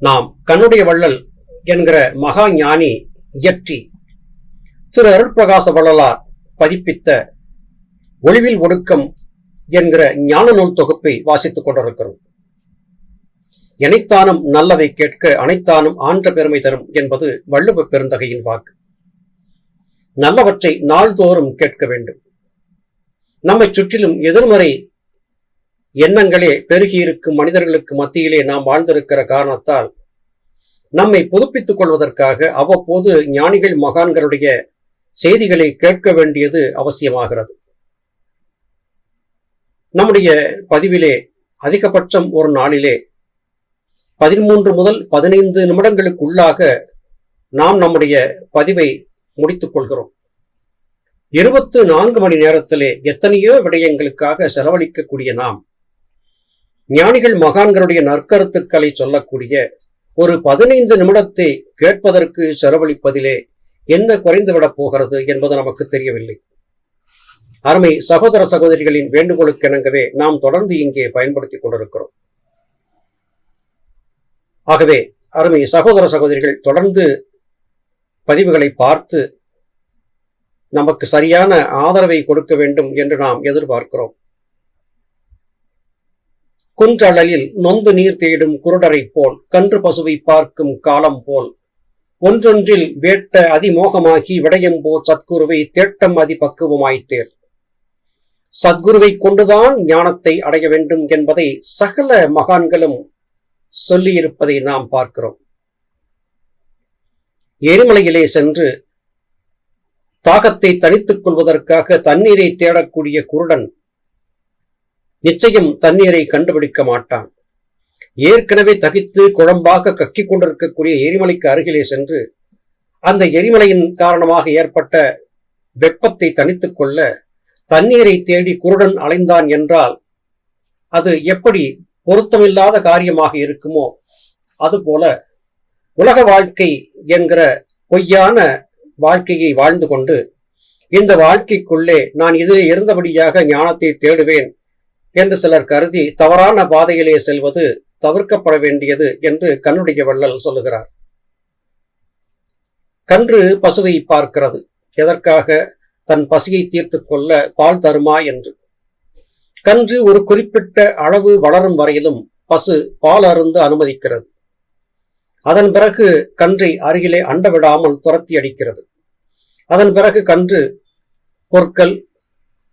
நாம் கண்ணுடைய வள்ளல் என்கிற மகா ஞானி இயற்றி திரு அருட்பிரகாச வள்ளலார் பதிப்பித்த ஒளிவில் ஒடுக்கம் என்கிற ஞான நூல் தொகுப்பை வாசித்துக் கொண்டிருக்கிறோம். எனைத்தானும் நல்லதை கேட்க அனைத்தானும் ஆன்ற பெருமை தரும் என்பது வள்ளுவ பெருந்தகையின் வாக்கு. நல்லவற்றை நாள்தோறும் கேட்க வேண்டும். நம்மை சுற்றிலும் எதிர்மறை எண்ணங்களே பெருகியிருக்கும் மனிதர்களுக்கு மத்தியிலே நாம் வாழ்ந்திருக்கிற காரணத்தால் நம்மை புதுப்பித்துக் கொள்வதற்காக அவ்வப்போது ஞானிகள் மகான்களுடைய செய்திகளை கேட்க வேண்டியது அவசியமாகிறது. நம்முடைய பதிவிலே அதிகபட்சம் ஒரு நாளிலே பதிமூன்று முதல் பதினைந்து நிமிடங்களுக்குள்ளாக நாம் நம்முடைய பதிவை முடித்துக் கொள்கிறோம். இருபத்து நான்கு மணி நேரத்திலே எத்தனையோ விடயங்களுக்காக செலவழிக்கக்கூடிய நாம் ஞானிகள் மகான்களுடைய நற்கருத்துக்களை சொல்லக்கூடிய ஒரு பதினைந்து நிமிடத்தை கேட்பதற்கு செலவழிப்பதிலே என்ன குறைந்துவிடப் போகிறது என்பது நமக்கு தெரியவில்லை. அருமை சகோதர சகோதரிகளின் வேண்டுகோளுக்கிணங்கவே நாம் தொடர்ந்து இங்கே பயன்படுத்திக் கொண்டிருக்கிறோம். ஆகவே அருமை சகோதர சகோதரிகள் தொடர்ந்து பதிவுகளை பார்த்து நமக்கு சரியான ஆதரவை கொடுக்க வேண்டும் என்று நாம் எதிர்பார்க்கிறோம். குன்றழலில் நொந்து நீர் தேடும் குருடரைப் போல் கன்று பசுவை பார்க்கும் காலம் போல். ஒன்றொன்றில் வேட்ட அதிமோகமாகி விடயம்போ சத்குருவை தேட்டம் அதி பக்குவமாய்த்தேர் சத்குருவை கொண்டுதான் ஞானத்தை அடைய வேண்டும் என்பதை சகல மகான்களும் சொல்லியிருப்பதை நாம் பார்க்கிறோம். எரிமலையிலே சென்று தாகத்தை தனித்துக் கொள்வதற்காக தண்ணீரை தேடக்கூடிய குருடன் நிச்சயம் தண்ணீரை கண்டுபிடிக்க மாட்டான். ஏற்கனவே தகித்து குழம்பாக கக்கிக் கொண்டிருக்கக்கூடிய எரிமலைக்கு அருகிலே சென்று அந்த எரிமலையின் காரணமாக ஏற்பட்ட வெப்பத்தை தனித்துக் கொள்ள தண்ணீரை தேடி குருடன் அலைந்தான் என்றால் அது எப்படி பொருத்தமில்லாத காரியமாக இருக்குமோ அதுபோல உலக வாழ்க்கை என்கிற பொய்யான வாழ்க்கையை வாழ்ந்து கொண்டு இந்த வாழ்க்கைக்குள்ளே நான் இதிலே இருந்தபடியாக ஞானத்தை தேடுவேன். என்று சிலர் கருதி தவறான பாதையிலே செல்வது தவிர்க்கப்பட வேண்டியது என்று கண்ணுடைய வள்ளல் சொல்லுகிறார். கன்று பசுவை பார்க்கிறது. எதற்காக? தன் பசியை தீர்த்து கொள்ள பால் தருமா என்று. கன்று ஒரு குறிப்பிட்ட அளவு வளரும் வரையிலும் பசு பால் அருந்து அனுமதிக்கிறது. அதன் பிறகு கன்றை அருகிலே அண்ட விடாமல் துரத்தி அடிக்கிறது. அதன் பிறகு கன்று பொற்கள்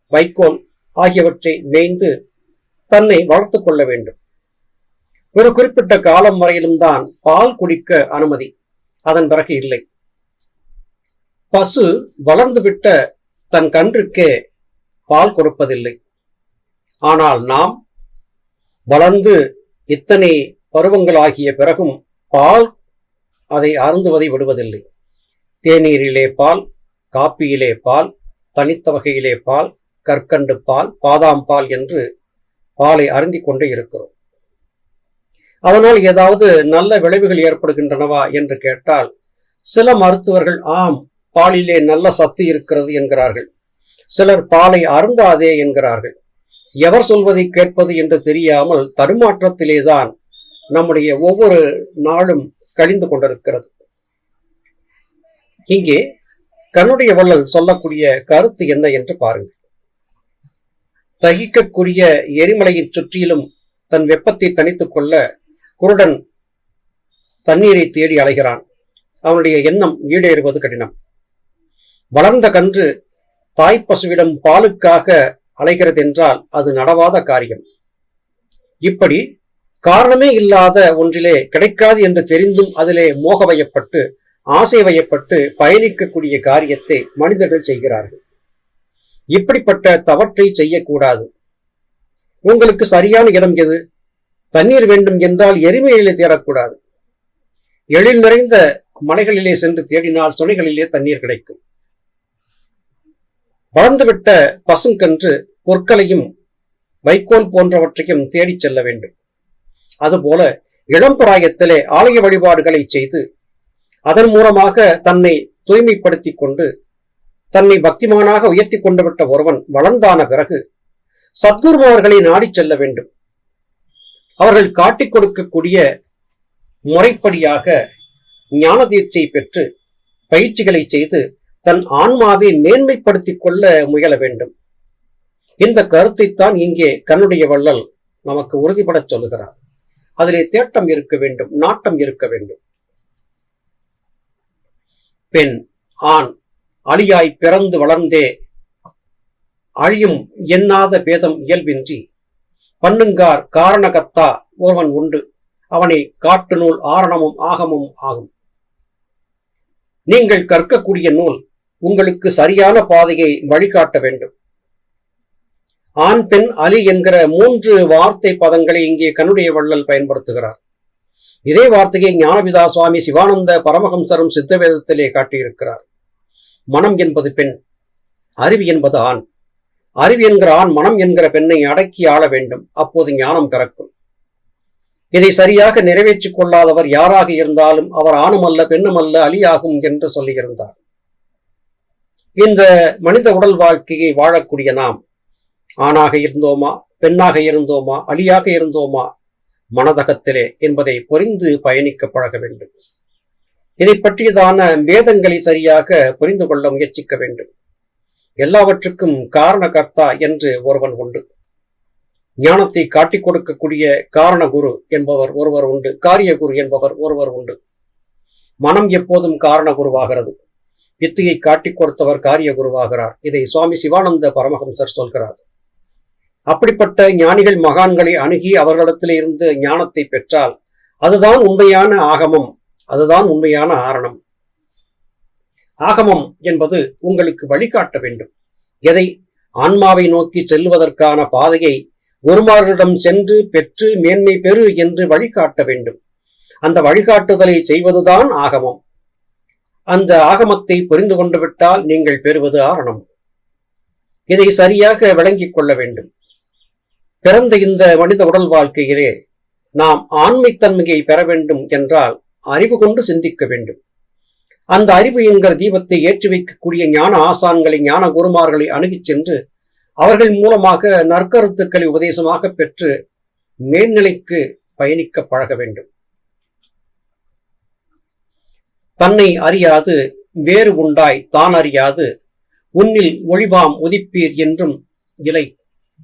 வைக்கோல் ஆகியவற்றை மேய்ந்து தன்னை வளர்த்து கொள்ள வேண்டும். ஒரு குறிப்பிட்ட காலம் வரையிலும் தான் பால் குடிக்க அனுமதி. அதன் பிறகு இல்லை. பசு வளர்ந்துவிட்ட தன் கன்றுக்கே பால் கொடுப்பதில்லை. ஆனால் நாம் வளர்ந்து இத்தனை பருவங்களாகிய பிறகும் பால் அதை அருந்துவதை விடுவதில்லை. தேநீரிலே பால் காப்பியிலே பால் தனித்த வகையிலே பால் கற்கண்டு பால் பாதாம் பால் என்று பாலை அருந்தி கொண்டே இருக்கிறோம். அதனால் ஏதாவது நல்ல விளைவுகள் ஏற்படுகின்றனவா என்று கேட்டால் சில மருத்துவர்கள் ஆம் பாலிலே நல்ல சத்து இருக்கிறது என்கிறார்கள். சிலர் பாலை அருந்தாதே என்கிறார்கள். எவர் சொல்வதை கேட்பது என்று தெரியாமல் தடுமாற்றத்திலேதான் நம்முடைய ஒவ்வொரு நாளும் கழிந்து கொண்டிருக்கிறது. இங்கே கண்ணுடைய வள்ளல் சொல்லக்கூடிய கருத்து என்ன என்று பாருங்கள். தகிக்கக்கூடிய எரிமலையின் சுற்றிலும் தன் வெப்பத்தை தனித்துக் கொள்ள குருடன் தண்ணீரை தேடி அலைகிறான். அவனுடைய எண்ணம் ஈடேறுவது கடினம். வளர்ந்த கன்று தாய்ப்பசுவிடம் பாலுக்காக அலைகிறது என்றால் அது நடவாத காரியம். இப்படி காரணமே இல்லாத ஒன்றிலே கிடைக்காது என்று தெரிந்தும் அதிலே மோக வயப்பட்டு ஆசை வயப்பட்டு பயணிக்கக்கூடிய காரியத்தை மனிதர்கள் செய்கிறார்கள். இப்படிப்பட்ட தவற்றை செய்யக்கூடாது. உங்களுக்கு சரியான இடம் எது? தண்ணீர் வேண்டும் என்றால் எரிமையிலே தேடக்கூடாது. எழில் நிறைந்த மலைகளிலே சென்று தேடினால் சுனைகளிலே தண்ணீர் கிடைக்கும். வளர்ந்துவிட்ட பசுங்கன்று பொற்களையும் வைக்கோல் போன்றவற்றையும் தேடிச் செல்ல வேண்டும். அதுபோல இளம்பிராயத்திலே ஆலய வழிபாடுகளை செய்து அதன் மூலமாக தன்னை தூய்மைப்படுத்திக் கொண்டு தன்னை பக்திமானாக உயர்த்தி கொண்டுவிட்ட ஒருவன் வளர்ந்தான பிறகு சத்குருமார்களை நாடிச் செல்ல வேண்டும். அவர்கள் காட்டிக் கொடுக்கக்கூடிய முறைப்படியாக ஞான தீட்சை பெற்று பயிற்சிகளை செய்து தன் ஆன்மாவை மேன்மைப்படுத்திக் கொள்ள முயல வேண்டும். இந்த கருத்தைத்தான் இங்கே கண்ணுடைய வள்ளல் நமக்கு உறுதிபடச் சொல்லுகிறார். அதிலே தேட்டம் இருக்க வேண்டும் நாட்டம் இருக்க வேண்டும். பெண் ஆண் அழியாய் பிறந்து வளர்ந்தே. அழியும் எண்ணாத பேதம் இயல்பின்றி. பண்ணுங்கார் காரணகத்தா ஒருவன் உண்டு. அவனை காட்டு நூல் ஆரணமும் ஆகமும் ஆகும். நீங்கள் கற்கக்கூடிய நூல் உங்களுக்கு சரியான பாதையை வழிகாட்ட வேண்டும். ஆண் பெண் அலி என்கிற மூன்று வார்த்தை பதங்களை இங்கே கண்ணுடைய வள்ளல் பயன்படுத்துகிறார். இதே வார்த்தையை ஞானபிதா சுவாமி சிவானந்த பரமஹம்சரும் சித்தவேதத்திலே காட்டியிருக்கிறார். மனம் என்பது பெண் அறிவு என்பது ஆண். அறிவு என்கிற ஆண் மனம் என்கிற பெண்ணை அடக்கி ஆள வேண்டும். அப்போது ஞானம் கறக்கும். இதை சரியாக நிறைவேற்றிக் கொள்ளாதவர் யாராக இருந்தாலும் அவர் ஆணும் அல்ல பெண்ணுமல்ல அலியாகும் என்று சொல்லியிருந்தார். இந்த மனித உடல் வாழ்க்கையை வாழக்கூடிய நாம் ஆணாக இருந்தோமா பெண்ணாக இருந்தோமா அலியாக இருந்தோமா? மனதகத்திலே என்பதை புரிந்து பயணிக்க பழக வேண்டும். இதை பற்றியதான வேதங்களை சரியாக புரிந்து கொள்ள முயற்சிக்க வேண்டும். எல்லாவற்றுக்கும் காரணகர்த்தா என்று ஒருவன் உண்டு. ஞானத்தை காட்டிக் கொடுக்கக்கூடிய காரண குரு என்பவர் ஒருவர் உண்டு. காரிய குரு என்பவர் ஒருவர் உண்டு. மனம் எப்போதும் காரண குருவாகிறது வித்தையை காட்டிக் கொடுத்தவர் காரிய குருவாகிறார் இதை சுவாமி சிவானந்த பரமஹம்சர் சொல்கிறார். அப்படிப்பட்ட ஞானிகள் மகான்களை அணுகி அவர்களிடத்தில் இருந்து ஞானத்தை பெற்றால் அதுதான் உண்மையான ஆகமம். அதுதான் உண்மையான ஆரணம். ஆகமம் என்பது உங்களுக்கு வழிகாட்ட வேண்டும். எதை? ஆன்மாவை நோக்கி செல்வதற்கான பாதையை குருமார்களிடம் சென்று பெற்று மேன்மை பெறு என்று வழிகாட்ட வேண்டும். அந்த வழிகாட்டுதலை செய்வதுதான் ஆகமம். அந்த ஆகமத்தை புரிந்து கொண்டு விட்டால் நீங்கள் பெறுவது ஆரணம். இதை சரியாக விளங்கிக் கொள்ள வேண்டும். பிறந்த இந்த மனித உடல் வாழ்க்கையிலே நாம் ஆண்மைத்தன்மையை பெற வேண்டும் என்றால் அறிவு கொண்டு சிந்திக்க வேண்டும். அந்த அறிவு என்கிற தீபத்தை ஏற்றி வைக்கக்கூடிய ஞான ஆசான்களை ஞான குருமார்களை அணுகிச் சென்று அவர்கள் மூலமாக நற்கருத்துக்களை உபதேசமாக பெற்று மேல்நிலைக்கு பயணிக்க பழக வேண்டும். தன்னை அறியாது வேறு உண்டாய் தான் அறியாது உன்னில் ஒளிவாம் உதிப்பீர் என்றும் இலை.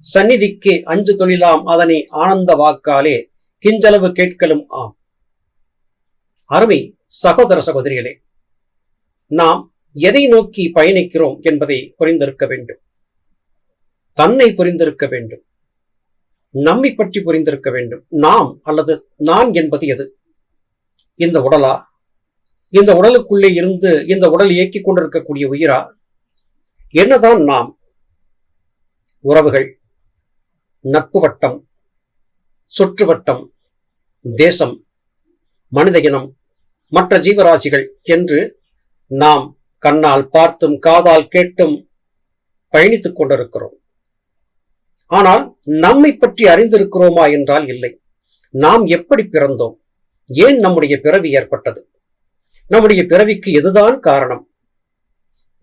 சந்நிதிக்கு அஞ்சு தொழிலாம் அதனை ஆனந்த வாக்காலே கிஞ்சளவு கேட்கலும் ஆம். அருமை சகோதர சகோதரிகளே நாம் எதை நோக்கி பயணிக்கிறோம் என்பதை புரிந்திருக்க வேண்டும். தன்னை புரிந்திருக்க வேண்டும். நம்மை பற்றி புரிந்திருக்க வேண்டும். நாம் அல்லது நான் என்பது எது? இந்த உடலா? இந்த உடலுக்குள்ளே இருந்து இந்த உடல் இயக்கிக் கொண்டிருக்கக்கூடிய உயிரா? என்னதான் நாம்? உறவுகள் நட்பு வட்டம் சுற்றுவட்டம் தேசம் மனித இனம் மற்ற ஜீவராசிகள் என்று நாம் கண்ணால் பார்த்தும் காதால் கேட்டும் பயணித்துக் கொண்டிருக்கிறோம். ஆனால் நம்மை பற்றி அறிந்திருக்கிறோமா என்றால் இல்லை. நாம் எப்படி பிறந்தோம்? ஏன் நம்முடைய பிறவி ஏற்பட்டது? நம்முடைய பிறவிக்கு எதுதான் காரணம்?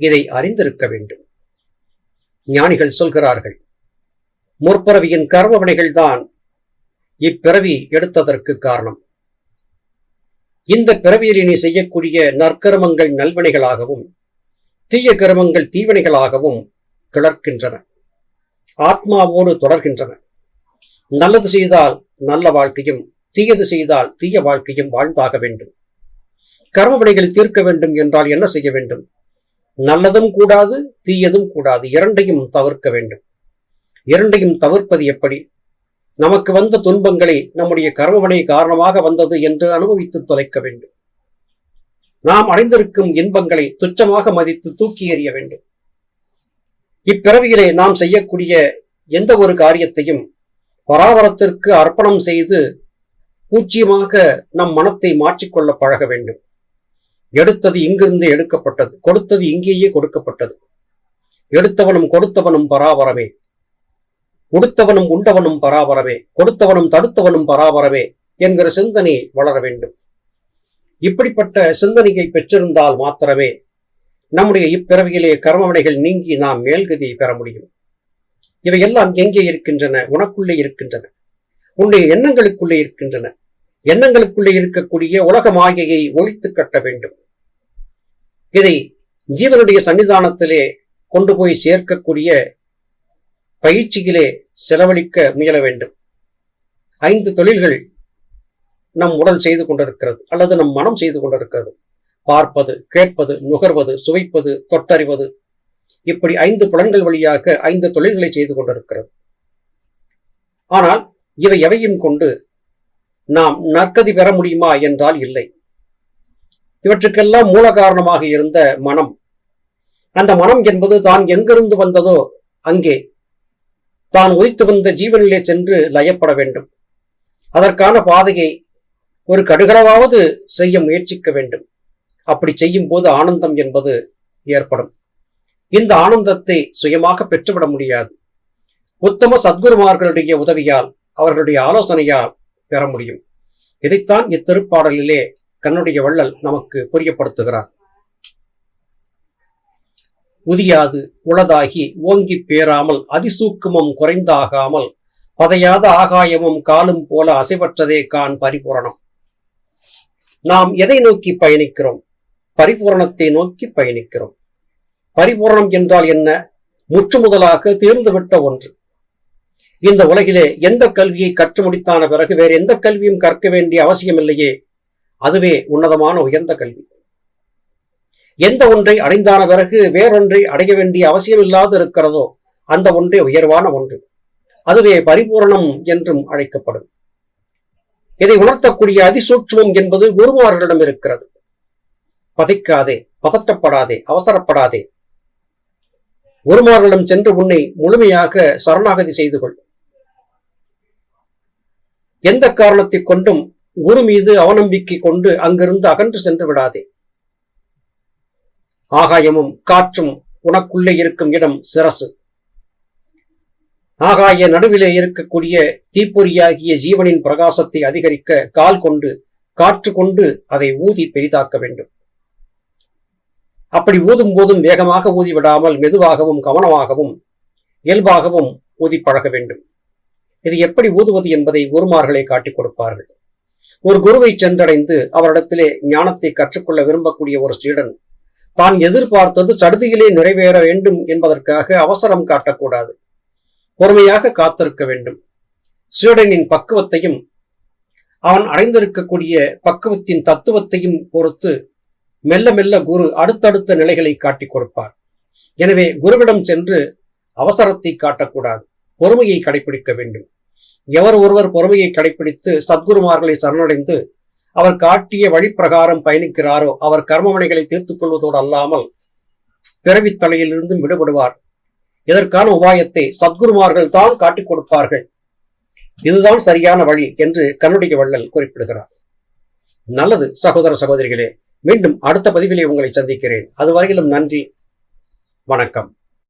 இதை அறிந்திருக்க வேண்டும். ஞானிகள் சொல்கிறார்கள் முற்பிறவியின் கர்மவினைகள் தான் இப்பிறவி எடுத்ததற்கு காரணம். இந்த பிறவியில் நீ செய்யக்கூடிய நற்கர்மங்கள் நல்வினைகளாகவும் தீய கர்மங்கள் தீவினைகளாகவும் கிளர்க்கின்றன. ஆத்மாவோடு தொடர்கின்றன. நல்லது செய்தால் நல்ல வாழ்க்கையும் தீயது செய்தால் தீய வாழ்க்கையும் வாழ்ந்தாக வேண்டும். கர்மவினைகளை தீர்க்க வேண்டும் என்றால் என்ன செய்ய வேண்டும்? நல்லதும் கூடாது தீயதும் கூடாது இரண்டையும் தவிர்க்க வேண்டும். இரண்டையும் தவிர்ப்பது எப்படி? நமக்கு வந்த துன்பங்களை நம்முடைய கர்மவினை காரணமாக வந்தது என்று அனுபவித்து தொலைக்க வேண்டும். நாம் அடைந்திருக்கும் இன்பங்களை துச்சமாக மதித்து தூக்கி எறிய வேண்டும். இப்பிறவியிலே நாம் செய்யக்கூடிய எந்த ஒரு காரியத்தையும் பராவரத்திற்கு அர்ப்பணம் செய்து பூச்சியமாக நம் மனத்தை மாற்றிக்கொள்ள பழக வேண்டும். எடுத்தது இங்கிருந்து எடுக்கப்பட்டது கொடுத்தது இங்கேயே கொடுக்கப்பட்டது. எடுத்தவனும் கொடுத்தவனும் பராபரமே. உடுத்தவனும் உண்டவனும் பராபரவே கொடுத்தவனும் தடுத்தவனும் பராபரவே என்கிற சிந்தனை வளர வேண்டும். இப்படிப்பட்ட சிந்தனையை பெற்றிருந்தால் மாத்திரமே நம்முடைய இப்பிறவியிலே கர்மவினைகள் நீங்கி நாம் மேல்கதியை பெற முடியும். இவையெல்லாம் எங்கே இருக்கின்றன? உனக்குள்ளே இருக்கின்றன. உன்னுடைய எண்ணங்களுக்குள்ளே இருக்கின்றன. எண்ணங்களுக்குள்ளே இருக்கக்கூடிய உலக மாயையை ஒழித்து கட்ட வேண்டும். இதை ஜீவனுடைய சன்னிதானத்திலே கொண்டு போய் சேர்க்கக்கூடிய பயிற்சியிலே செலவழிக்க முயல வேண்டும். ஐந்து தொழில்கள் நம் உடல் செய்து கொண்டிருக்கிறது அல்லது நம் மனம் செய்து கொண்டிருக்கிறது. பார்ப்பது கேட்பது நுகர்வது சுவைப்பது தொட்டறிவது இப்படி ஐந்து புலன்கள் வழியாக ஐந்து தொழில்களை செய்து கொண்டிருக்கிறது. ஆனால் இவை எவையும் கொண்டு நாம் நற்கதி பெற முடியுமா என்றால் இல்லை. இவற்றுக்கெல்லாம் மூல காரணமாக இருந்த மனம். அந்த மனம் என்பது தான் எங்கிருந்து வந்ததோ அங்கே தான் உதித்து வந்த ஜீவனிலே சென்று லயப்பட வேண்டும். அதற்கான பாதையை ஒரு கடுகளவாவது செய்ய முயற்சிக்க வேண்டும். அப்படி செய்யும் போது ஆனந்தம் என்பது ஏற்படும். இந்த ஆனந்தத்தை சுயமாக பெற்றுவிட முடியாது. உத்தம சத்குருமார்களுடைய உதவியால் அவர்களுடைய ஆலோசனையால் பெற முடியும். இதைத்தான் இத்திருப்பாடலிலே கண்ணுடைய வள்ளல் நமக்கு புரியப்படுத்துகிறார். உதியாது உளதாகி ஓங்கி பேராமல் அதிசூக்குமம் குறைந்தாகாமல் பதையாத ஆகாயமும் காலும் போல அசைவற்றதே கான் பரிபூரணம். நாம் எதை நோக்கி பயணிக்கிறோம்? பரிபூரணத்தை நோக்கி பயணிக்கிறோம். பரிபூரணம் என்றால் என்ன? முற்றுமுதலாக தேர்ந்துவிட்ட ஒன்று. இந்த உலகிலே எந்த கல்வியை கற்று முடித்தான பிறகு வேறு எந்த கல்வியும் கற்க வேண்டிய அவசியமில்லையே. அதுவே உன்னதமான உயர்ந்த கல்வி. எந்த ஒன்றை அடைந்தான பிறகு வேறொன்றை அடைய வேண்டிய அவசியம் இல்லாது இருக்கிறதோ அந்த ஒன்றே உயர்வான ஒன்று. அதுவே பரிபூரணம் என்றும் அழைக்கப்படும். இதை உணர்த்தக்கூடிய அதிசூட்சமம் என்பது குருமார்களிடம் இருக்கிறது. பதைக்காதே பதட்டப்படாதே அவசரப்படாதே. குருமார்களிடம் சென்று உன்னை முழுமையாக சரணாகதி செய்து கொள். எந்த காரணத்தை கொண்டும் குரு மீது அவநம்பிக்கை கொண்டு அங்கிருந்து அகன்று சென்று விடாதே. ஆகாயமும் காற்றும் உனக்குள்ளே இருக்கும் இடம் சிரசு. ஆகாய நடுவிலே இருக்கக்கூடிய தீப்பொறியாகிய ஜீவனின் பிரகாசத்தை அதிகரிக்க கால் கொண்டு காற்று கொண்டு அதை ஊதி பெரிதாக்க வேண்டும். அப்படி ஊதும் போதும் வேகமாக ஊதி விடாமல் மெதுவாகவும் கவனமாகவும் இயல்பாகவும் ஊதி பழக வேண்டும். இது எப்படி ஊதுவது என்பதை குருமார்களே காட்டிக் கொடுப்பார்கள். ஒரு குருவை சென்றடைந்து அவரிடத்திலே ஞானத்தை கற்றுக்கொள்ள விரும்பக்கூடிய ஒரு ஸ்ரீடன் தான் எதிர்பார்த்தது சடுதியிலே நிறைவேற வேண்டும் என்பதற்காக அவசரம் காட்டக்கூடாது. பொறுமையாக காத்திருக்க வேண்டும். சீடனின் பக்குவத்தையும் அவன் அடைந்திருக்கக்கூடிய பக்குவத்தின் தத்துவத்தையும் பொறுத்து மெல்ல மெல்ல குரு அடுத்தடுத்த நிலைகளை காட்டிக் கொடுப்பார். எனவே குருவிடம் சென்று அவசரத்தை காட்டக்கூடாது. பொறுமையை கடைபிடிக்க வேண்டும். எவர் ஒருவர் பொறுமையை கடைபிடித்து சத்குருமார்களை சரணடைந்து அவர் காட்டிய வழிப்பிரகாரம் பயணிக்கிறாரோ அவர் கர்மவனைகளை தீர்த்துக் கொள்வதோடு அல்லாமல் பிறவித் தலையிலிருந்தும் விடுபடுவார். இதற்கான உபாயத்தை சத்குருமார்கள் தான் காட்டிக் கொடுப்பார்கள். இதுதான் சரியான வழி என்று கண்ணுடைய வள்ளல் குறிப்பிடுகிறார். நல்லது சகோதர சகோதரிகளே. மீண்டும் அடுத்த பதிவிலே உங்களை சந்திக்கிறேன். அதுவரையிலும் நன்றி வணக்கம்.